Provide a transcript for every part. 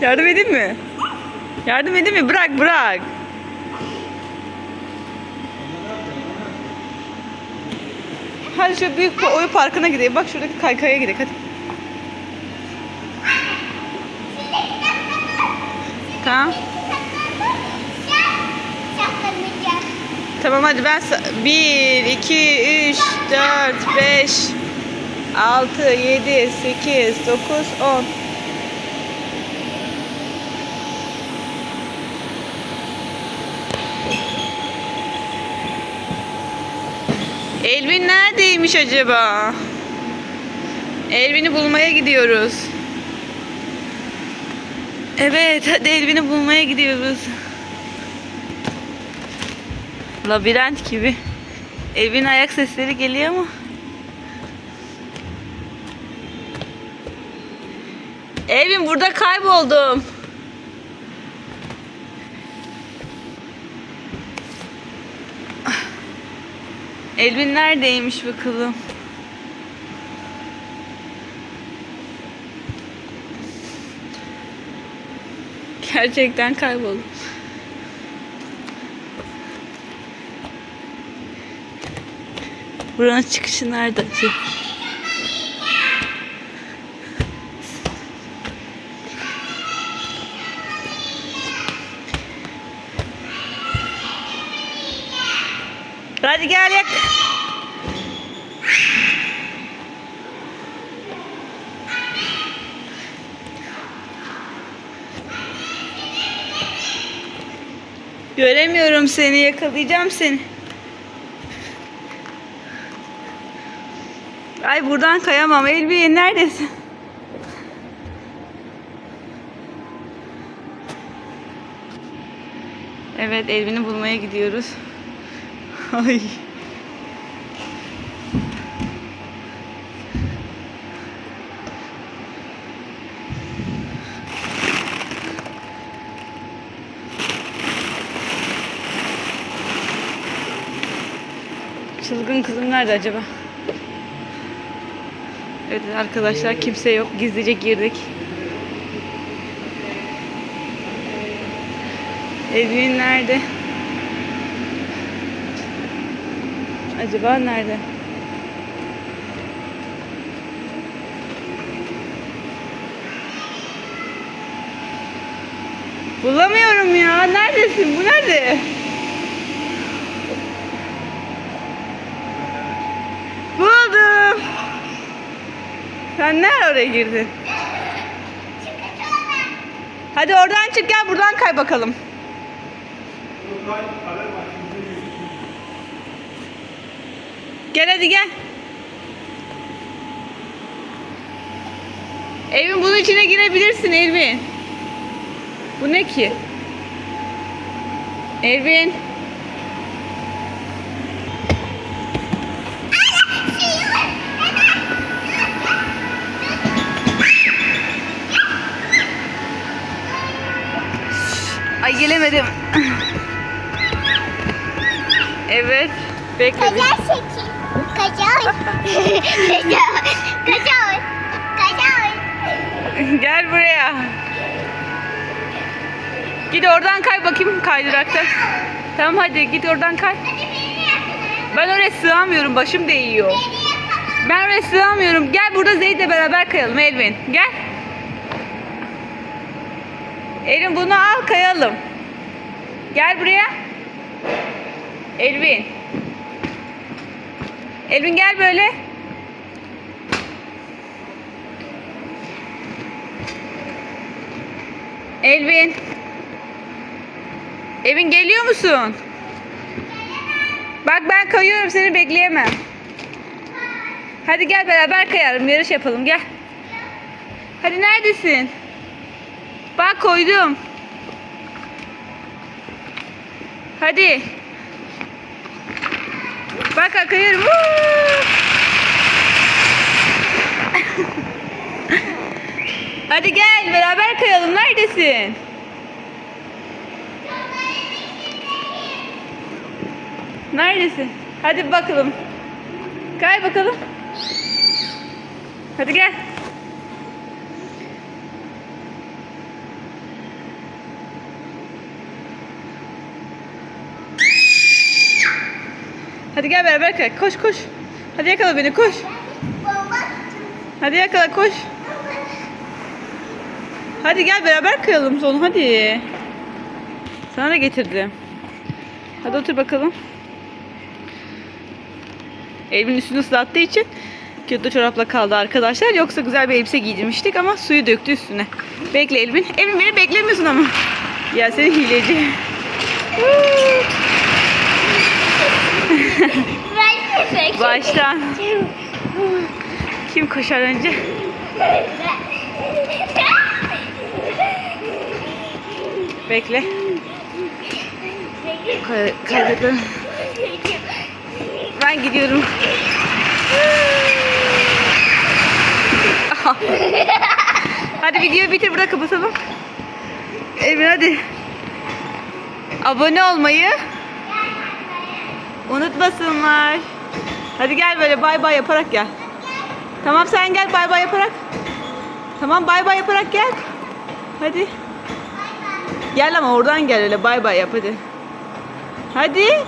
Yardım edeyim mi? Yardım edeyim mi? Bırak bırak. Hadi şu büyük oyun parkına gidelim. Bak şuradaki kaykaya gidelim hadi. Tamam. Tamam hadi ben 1, 2, 3, 4, 5, 6, 7, 8, 9, 10. Elvin neredeymiş acaba? Elvin'i bulmaya gidiyoruz. Evet, hadi Elvin'i bulmaya gidiyoruz. Labirent gibi. Evin ayak sesleri geliyor ama. Evin burada kayboldum. Elvin neredeymiş bakalım. Gerçekten kayboldum. Buranın çıkışı nerede acaba? Hadi gel yak. Göremiyorum seni, yakalayacağım seni. Ay buradan kayamam. Elbiye neredesin? Evet, Elvin'i bulmaya gidiyoruz. Ay. Çılgın kızım nerede acaba? Evet arkadaşlar kimse yok. Gizlice girdik. Evin nerede? Acaba nerede? Bulamıyorum ya. Neredesin? Bu nerede? Buldum. Sen nereye oraya girdin? Hadi oradan çık gel buradan kay bakalım. Gel hadi gel. Evin bunun içine girebilirsin Elvin. Bu ne ki? Elvin. Ay gelemedim. Evet. Bekle. çekin. Kaçar. Kaçar. Kaçar. Kaçar. Gel buraya. Git oradan kay bakayım kaydırakta. Tamam hadi git oradan kay. Ben oraya sığamıyorum. Başım değiyor. Ben oraya sığamıyorum. Gel burada Zeyd'le beraber kayalım Elvin. Gel. Elvin bunu al kayalım. Gel buraya. Elvin. Elvin gel böyle. Elvin. Evin geliyor musun? Bak ben kayıyorum seni bekleyemem. Hadi gel beraber kayalım yarış yapalım gel. Hadi neredesin? Bak koydum. Hadi. Bak. Woo! Hadi gel beraber kayalım. Neredesin? Neredesin? Hadi bakalım. Kay bakalım. Hadi gel. Hadi gel beraber kay. Koş koş. Hadi yakala beni koş. Hadi yakala koş. Hadi gel beraber kayalım sonu hadi. Sana da getirdim. Hadi otur bakalım. Elbin üstünü ıslattığı için kötü çorapla kaldı arkadaşlar. Yoksa güzel bir elbise giydirmiştik ama suyu döktü üstüne. Bekle Elbin. Elbin beni beklemiyorsun ama. Ya seni hileci. Baştan. Kim koşar önce? Bekle. Kay kaybetme. Ben gidiyorum. hadi videoyu bitir burada kapatalım. Emre hadi. Abone olmayı unutmasınlar. Hadi gel böyle bay bay yaparak gel. Tamam sen gel bay bay yaparak. Tamam bay bay yaparak gel. Hadi. Gel ama oradan gel öyle bay bay yap hadi. Hadi.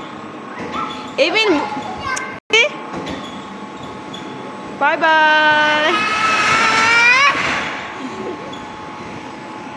Hadi. Bay bay.